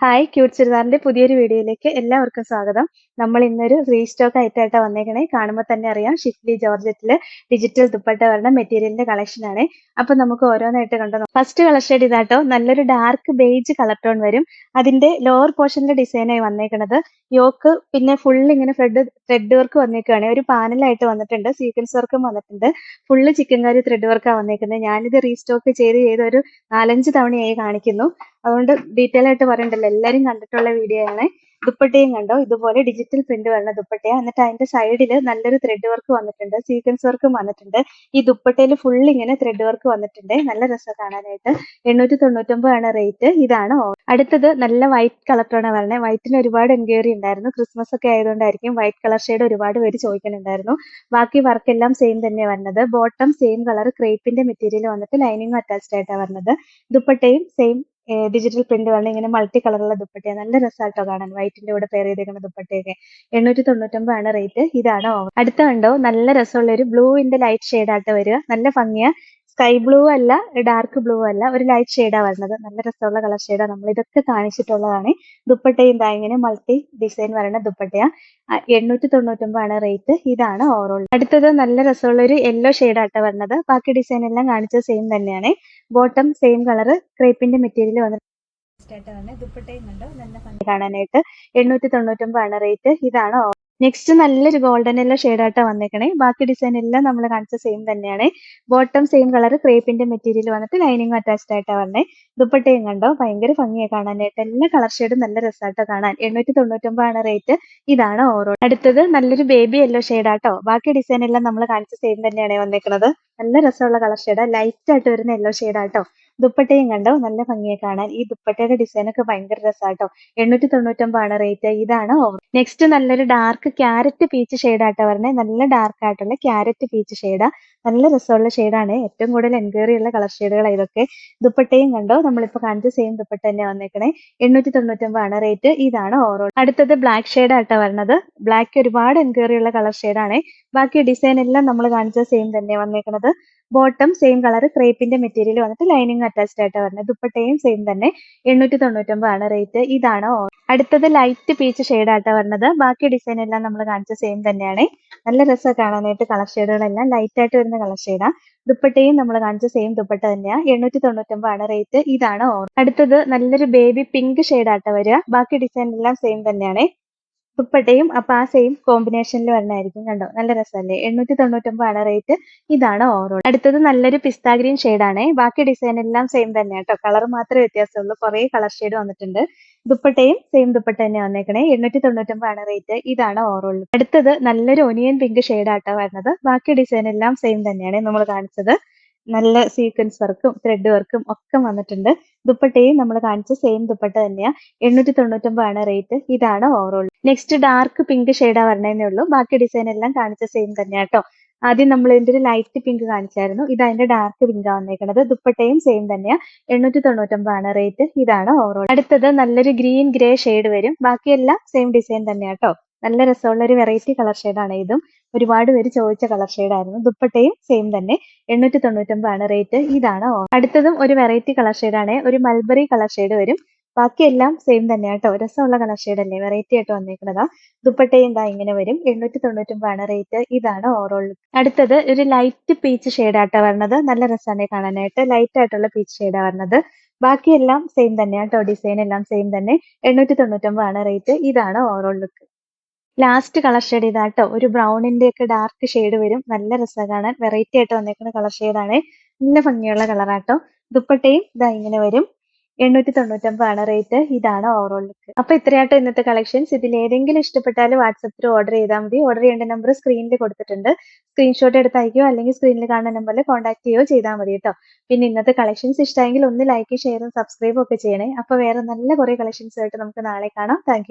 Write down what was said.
Hi cute ചുരിദാറിന്റെ പുതിയൊരു വീഡിയോയിലേക്ക് എല്ലാവർക്കും സ്വാഗതം. നമ്മൾ ഇന്നൊരു റീസ്റ്റോക്ക് ആയിട്ടായിട്ട് വന്നേക്കണേ. കാണുമ്പോൾ തന്നെ അറിയാം ഷിഫ്ലി ജോർജറ്റിൽ ഡിജിറ്റൽ ദുപ്പട്ട വരുന്ന മെറ്റീരിയലിന്റെ കളക്ഷൻ ആണ്. അപ്പൊ നമുക്ക് ഓരോന്നായിട്ട് കണ്ടു? ഫസ്റ്റ് കളർ ഇതാട്ടോ. നല്ലൊരു ഡാർക്ക് ബേജ് കളർ ടോൺ വരും. അതിന്റെ ലോവർ പോർഷനിലെ ഡിസൈനായി വന്നേക്കണത്. യോക്ക് പിന്നെ ഫുൾ ഇങ്ങനെ ഫ്രെഡ് ത്രെഡ് വർക്ക് വന്നേക്കുകയാണ് ഒരു പാനലായിട്ട് വന്നിട്ടുണ്ട്. സീക്വൻസ് വർക്കും വന്നിട്ടുണ്ട്. ഫുള്ള് ചിക്കൻകാരി ത്രെഡ് വർക്കാണ് വന്നേക്കുന്നത്. ഞാനിത് റീസ്റ്റോക്ക് ചെയ്ത് ചെയ്ത് ഒരു നാലഞ്ച് തവണയായി കാണിക്കുന്നു. അതുകൊണ്ട് ഡീറ്റെയിൽ ആയിട്ട് പറയണ്ടല്ലോ. എല്ലാരും കണ്ടിട്ടുള്ള വീഡിയോ ആണ്. ദുപ്പട്ടയും കണ്ടോ? ഇതുപോലെ ഡിജിറ്റൽ പ്രിന്റ് വരുന്ന ദുപ്പട്ടയാ. എന്നിട്ട് അതിന്റെ സൈഡിൽ നല്ലൊരു ത്രെഡ് വർക്ക് വന്നിട്ടുണ്ട്. സീക്വൻസ് വർക്കും വന്നിട്ടുണ്ട്. ഈ ദുപ്പട്ടയിൽ ഫുൾ ഇങ്ങനെ ത്രെഡ് വർക്ക് വന്നിട്ടുണ്ട്. നല്ല രസം കാണാനായിട്ട്. എണ്ണൂറ്റി തൊണ്ണൂറ്റൊമ്പതാണ് റേറ്റ് ഇതാണ് അടുത്തത് നല്ല വൈറ്റ് കളറാണ് പറഞ്ഞത് വൈറ്റിന് ഒരുപാട് എൻക്വയറി ഉണ്ടായിരുന്നു. ക്രിസ്മസ് ഒക്കെ ആയതുകൊണ്ടായിരിക്കും വൈറ്റ് കളർ ഷെയ്ഡ് ഒരുപാട് പേര് ചോദിക്കുന്നുണ്ടായിരുന്നു. ബാക്കി വർക്ക് എല്ലാം സെയിം തന്നെയാണ് വരുന്നത് ബോട്ടം സെയിം കളർ ക്രേപ്പിന്റെ മെറ്റീരിയൽ വന്നിട്ട് ലൈനിങ് അറ്റാച്ച്ഡ് ആയിട്ടാണ് വരുന്നത് ദുപ്പട്ടയും സെയിം ഡിജിറ്റൽ പ്രിന്റ് വരണം ഇങ്ങനെ മൾട്ടി കളറുള്ള ദുപ്പട്ടയാണ് നല്ല രസമായിട്ടോ കാണാൻ. വൈറ്റിന്റെ കൂടെ പെയർ ചെയ്തേക്കുന്ന ദുപ്പട്ടയൊക്കെ. എണ്ണൂറ്റി തൊണ്ണൂറ്റൊമ്പതാണ് റേറ്റ് ഇതാണ് ഓഫർ അടുത്ത കണ്ടോ? നല്ല രസമുള്ള ഒരു ബ്ലൂവിന്റെ ലൈറ്റ് ഷെയ്ഡ് ആയിട്ട് വരിക. നല്ല ഭംഗിയ. സ്കൈ ബ്ലൂ അല്ല ഡാർക്ക് ബ്ലൂ അല്ല ഒരു ലൈറ്റ് ഷെയ്ഡാ വരുന്നത്. നല്ല രസമുള്ള കളർ ഷെയ്ഡാ. നമ്മൾ ഇതൊക്കെ കാണിച്ചിട്ടുള്ളതാണ്. ദുപ്പട്ടയും ദാ ഇങ്ങനെ മൾട്ടി ഡിസൈൻ വരുന്ന ദുപ്പട്ടയാ. എണ്ണൂറ്റി തൊണ്ണൂറ്റൊമ്പതാണ് റേറ്റ്. ഇതാണ് ഓവറോൾ. അടുത്തത് നല്ല രസമുള്ള ഒരു യെല്ലോ ഷെയ്ഡായിട്ട് വരുന്നത്. ബാക്കി ഡിസൈൻ എല്ലാം കാണിച്ചത് സെയിം തന്നെയാണ്. ബോട്ടം സെയിം കളർ ക്രേപ്പിന്റെ മെറ്റീരിയൽ വന്നിട്ട് ദുപ്പട്ടയും കണ്ടോ? നല്ല കാണാനായിട്ട് എണ്ണൂറ്റി തൊണ്ണൂറ്റൊമ്പതാണ് റേറ്റ്. ഇതാണ് നെക്സ്റ്റ് നല്ലൊരു ഗോൾഡൻ എല്ലാം ഷെയ്ഡായിട്ടാ വന്നേക്കണേ. ബാക്കി ഡിസൈൻ എല്ലാം നമ്മൾ കാണിച്ച സെയിം തന്നെയാണ്. ബോട്ടം സെയിം കളർ ക്രേപ്പിന്റെ മെറ്റീരിയൽ വന്നിട്ട് ലൈനിങ് അറ്റാച്ച്ഡ് ആയിട്ടാ വന്നേ. ദുപ്പട്ടയും കണ്ടോ? ഭയങ്കര ഭംഗിയാണ് കാണാനായിട്ട്. എല്ലാ കളർ ഷെയ്ഡും നല്ല രസമായിട്ടോ കാണാൻ. എണ്ണൂറ്റി തൊണ്ണൂറ്റൊമ്പതാണ് റേറ്റ് ഇതാണ് ഓരോ അടുത്തത് നല്ലൊരു ബേബി യെല്ലോ ഷെയ്ഡാട്ടോ ബാക്കി ഡിസൈൻ എല്ലാം നമ്മൾ കാണിച്ച സെയിം തന്നെയാണ് വന്നേക്കുന്നത് നല്ല രസമുള്ള കളർ ഷെയ്ഡാ ലൈറ്റ് ആയിട്ട് വരുന്ന യെല്ലോ ഷെയ്ഡാട്ടോ ദുപ്പട്ടയും കണ്ടോ? നല്ല ഭംഗിയെ കാണാൻ. ഈ ദുപ്പട്ടയുടെ ഡിസൈൻ ഒക്കെ ഭയങ്കര രസമാട്ടോ എണ്ണൂറ്റി തൊണ്ണൂറ്റൊമ്പതാണ് റേറ്റ് ഇതാണ് ഓവർ നെക്സ്റ്റ് നല്ലൊരു ഡാർക്ക് ക്യാരറ്റ് പീച്ച് ഷെയ്ഡാട്ടോ പറഞ്ഞത് നല്ല ഡാർക്ക് ആയിട്ടുള്ള ക്യാരറ്റ് പീച്ച് ഷെയ്ഡാ നല്ല രസമുള്ള ഷെയ്ഡാണ് ഏറ്റവും കൂടുതൽ എൻക്വയറി ഉള്ള കളർ ഷെയ്ഡുകൾ ഇതൊക്കെ. ദുപ്പട്ടയും കണ്ടോ? നമ്മളിപ്പോ കാണിച്ച സെയിം ദുപ്പട്ട തന്നെ വന്നേക്കണേ. എണ്ണൂറ്റി തൊണ്ണൂറ്റൊമ്പതാണ് റേറ്റ് ഇതാണ് ഓവറോൾ അടുത്തത് ബ്ലാക്ക് ഷെയ്ഡ് ആട്ടോ വരുന്നത് ബ്ലാക്ക് ഒരുപാട് എൻക്വയറി ഉള്ള കളർ ഷെയ്ഡാണ് ബാക്കി ഡിസൈൻ എല്ലാം നമ്മൾ കാണിച്ച സെയിം തന്നെ വന്നേക്കണത്. ബോട്ടം സെയിം കളർ ക്രേപ്പിന്റെ മെറ്റീരിയൽ വന്നിട്ട് ലൈനിങ് അറ്റാച്ച്ഡ് ആയിട്ട് വരുന്നത്. ദുപ്പട്ടയും സെയിം തന്നെ. എണ്ണൂറ്റി തൊണ്ണൂറ്റൊമ്പതാണ് റേറ്റ് ഇതാണ് അടുത്തത് ലൈറ്റ് പീച്ച് ഷെയ്ഡ് ആയിട്ട് വരുന്നത്. ബാക്കി ഡിസൈൻ എല്ലാം നമ്മൾ കാണിച്ച സെയിം തന്നെയാണ്. നല്ല രസം കാണാനായിട്ട് കളർ ഷെയ്ഡുകളെല്ലാം ലൈറ്റ് ആയിട്ട് വരുന്ന കളർ ഷെയ്ഡാ ദുപ്പട്ടയും നമ്മൾ കാണിച്ച സെയിം ദുപ്പട്ട തന്നെയാണ് എണ്ണൂറ്റി തൊണ്ണൂറ്റൊമ്പതാണ് റേറ്റ് ഇതാണ് അടുത്തത് നല്ലൊരു ബേബി പിങ്ക് ഷെയ്ഡ് ആയിട്ട് വരിക. ബാക്കി ഡിസൈൻ എല്ലാം സെയിം തന്നെയാണ്. ദുപ്പട്ടയും അപ്പൊ ആ സെയിം കോമ്പിനേഷനിൽ വരണമായിരിക്കും കണ്ടോ? നല്ല രസമല്ലേ? എണ്ണൂറ്റി തൊണ്ണൂറ്റൊമ്പതാണ് റേറ്റ് ഇതാണ് ഓവറോൾ അടുത്തത് നല്ലൊരു പിസ്താ ഗ്രീൻ ആണ്. ബാക്കി ഡിസൈൻ എല്ലാം സെയിം തന്നെ കേട്ടോ കളർ മാത്രമേ വ്യത്യാസമുള്ളൂ. കുറെ കളർ ഷെയ്ഡ് വന്നിട്ടുണ്ട്. ദുപ്പട്ടയും സെയിം ദുപ്പട്ട തന്നെ വന്നേക്കണേ. എണ്ണൂറ്റി തൊണ്ണൂറ്റൊമ്പതാണ് റേറ്റ് ഇതാണ് ഓവറോൾ അടുത്തത് നല്ലൊരു ഒനിയൻ പിങ്ക് ആട്ടോ വരുന്നത്. ബാക്കി ഡിസൈൻ എല്ലാം സെയിം തന്നെയാണ് നമ്മൾ കാണിച്ചത്. നല്ല സീക്വൻസ് വർക്കും ത്രെഡ് വർക്കും ഒക്കെ വന്നിട്ടുണ്ട്. ദുപ്പട്ടയും നമ്മൾ കാണിച്ച സെയിം ദുപ്പട്ട തന്നെയാണ് എണ്ണൂറ്റി തൊണ്ണൂറ്റൊമ്പതാണ് റേറ്റ് ഇതാണ് ഓവറോൾ നെക്സ്റ്റ് ഡാർക്ക് പിങ്ക് ഷെയ്ഡാ വരണേന്നേ ഉള്ളൂ. ബാക്കി ഡിസൈൻ എല്ലാം കാണിച്ച സെയിം തന്നെയാണ് കേട്ടോ ആദ്യം നമ്മൾ ഇതിന്റെ ഒരു ലൈറ്റ് പിങ്ക് കാണിച്ചായിരുന്നു. ഇത് അതിന്റെ ഡാർക്ക് പിങ്ക് വന്നേക്കുന്നത് ദുപ്പട്ടയും സെയിം തന്നെയാണ് എണ്ണൂറ്റി തൊണ്ണൂറ്റൊമ്പതാണ് റേറ്റ് ഇതാണ് ഓവറോൾ അടുത്തത് നല്ലൊരു ഗ്രീൻ ഗ്രേ ഷെയ്ഡ് വരും. ബാക്കിയെല്ലാം സെയിം ഡിസൈൻ തന്നെയാട്ടോ നല്ല രസമുള്ള ഒരു വെറൈറ്റി കളർ ഷെയ്ഡാണ് ഇതും. ഒരുപാട് പേര് ചോദിച്ച കളർ ഷെയ്ഡായിരുന്നു ദുപ്പട്ടയും സെയിം തന്നെ. എണ്ണൂറ്റി തൊണ്ണൂറ്റൊമ്പതാണ് റേറ്റ് ഇതാണ് അടുത്തതും ഒരു വെറൈറ്റി കളർ ഷെയ്ഡാണ് ഒരു മൽബറി കളർ ഷെയ്ഡ് വരും. ബാക്കിയെല്ലാം സെയിം തന്നെ കേട്ടോ. രസമുള്ള കളർ ഷെയ്ഡ് അല്ലേ? വെറൈറ്റി ആയിട്ട് വന്നേക്കുന്നതാ ദുപ്പട്ടയും ദാ ഇങ്ങനെ വരും. എണ്ണൂറ്റി തൊണ്ണൂറ്റൊമ്പതാണ് റേറ്റ് ഇതാണ് ഓവറോൾ അടുത്തത് ഒരു ലൈറ്റ് പീച്ച് ഷെയ്ഡാട്ടോ വരണത്. നല്ല രസമാണ് കാണാനായിട്ട്. ലൈറ്റ് ആയിട്ടുള്ള പീച്ച് ഷെയ്ഡാ വരണത്. ബാക്കിയെല്ലാം സെയിം തന്നെയാണ് ഡിസൈൻ എല്ലാം സെയിം തന്നെ. എണ്ണൂറ്റി തൊണ്ണൂറ്റൊമ്പതാണ് റേറ്റ് ഇതാണ് overall look last colour shade ഇതാട്ടോ. ഒരു ബ്രൗണിന്റെ ഒക്കെ ഡാർക്ക് ഷെയ്ഡ് വരും. നല്ല കാണാൻ. വെറൈറ്റി ആയിട്ട് വന്നേക്കുന്ന കളർ ഷെയ്ഡാണ് നല്ല ഭംഗിയുള്ള കളറാട്ടോ ദുപ്പട്ടയും ഇതാ ഇങ്ങനെ വരും. എണ്ണൂറ്റി തൊണ്ണൂറ്റൊമ്പതാണ് റേറ്റ് ഇതാണ് ഓവറോൾ ലുക്ക് അപ്പൊ ഇത്രയാട്ടോ ഇന്നത്തെ കളക്ഷൻസ് ഇതിൽ ഏതെങ്കിലും ഇഷ്ടപ്പെട്ടാൽ വാട്സപ്പിൽ ഓർഡർ ചെയ്താൽ മതി. ഓർഡർ ചെയ്യേണ്ട നമ്പർ സ്ക്രീനിൽ കൊടുത്തിട്ടുണ്ട്. സ്ക്രീൻഷോട്ട് എടുത്ത് അയക്കുകയോ അല്ലെങ്കിൽ സ്ക്രീനിൽ കാണുന്ന നമ്പറിൽ കോൺടാക്ട് ചെയ്യുകയോ ചെയ്താൽ മതി കേട്ടോ പിന്നെ ഇന്നത്തെ കളക്ഷൻസ് ഇഷ്ടമെങ്കിൽ ഒന്ന് ലൈക്ക് ഷെയറും സബ്സ്ക്രൈബും ഒക്കെ ചെയ്യണേ. അപ്പൊ വേറെ നല്ല കുറെ കളക്ഷൻസ് ആയിട്ട് നമുക്ക് നാളെ കാണാം. താങ്ക്